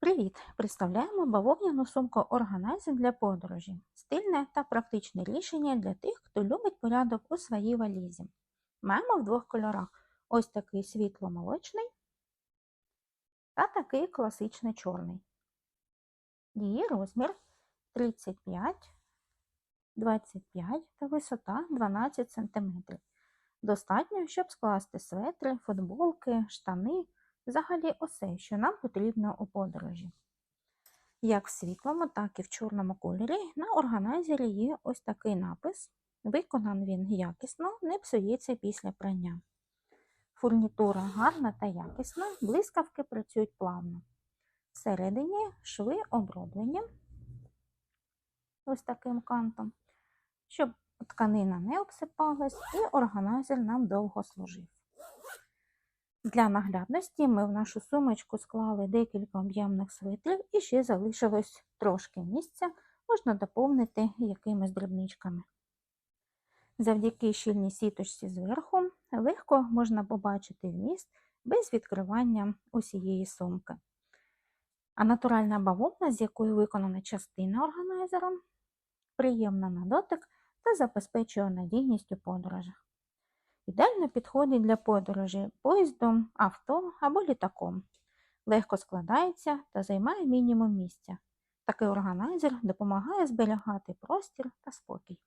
Привіт! Представляємо бавовняну сумку органайзер для подорожі. Стильне та практичне рішення для тих, хто любить порядок у своїй валізі. Маємо в двох кольорах: ось такий світло-молочний та такий класичний чорний. Її розмір 35, 25 та висота 12 см. Достатньо, щоб скласти светри, футболки, штани, взагалі усе, що нам потрібно у подорожі. Як в світлому, так і в чорному кольорі на органайзері є ось такий напис. Виконан він якісно, не псується після прання. Фурнітура гарна та якісна, блискавки працюють плавно. Всередині шви оброблені ось таким кантом, щоб тканина не обсипалась і органайзер нам довго служив. Для наглядності ми в нашу сумочку склали декілька об'ємних свитрів і ще залишилось трошки місця, можна доповнити якимись дрібничками. Завдяки щільній сіточці зверху легко можна побачити вміст без відкривання усієї сумки. А натуральна бавовна, з якою виконана частина органайзера, приємна на дотик та забезпечує надійність у подорожах. Ідеально підходить для подорожі поїздом, авто або літаком. Легко складається та займає мінімум місця. Такий органайзер допомагає зберігати простір та спокій.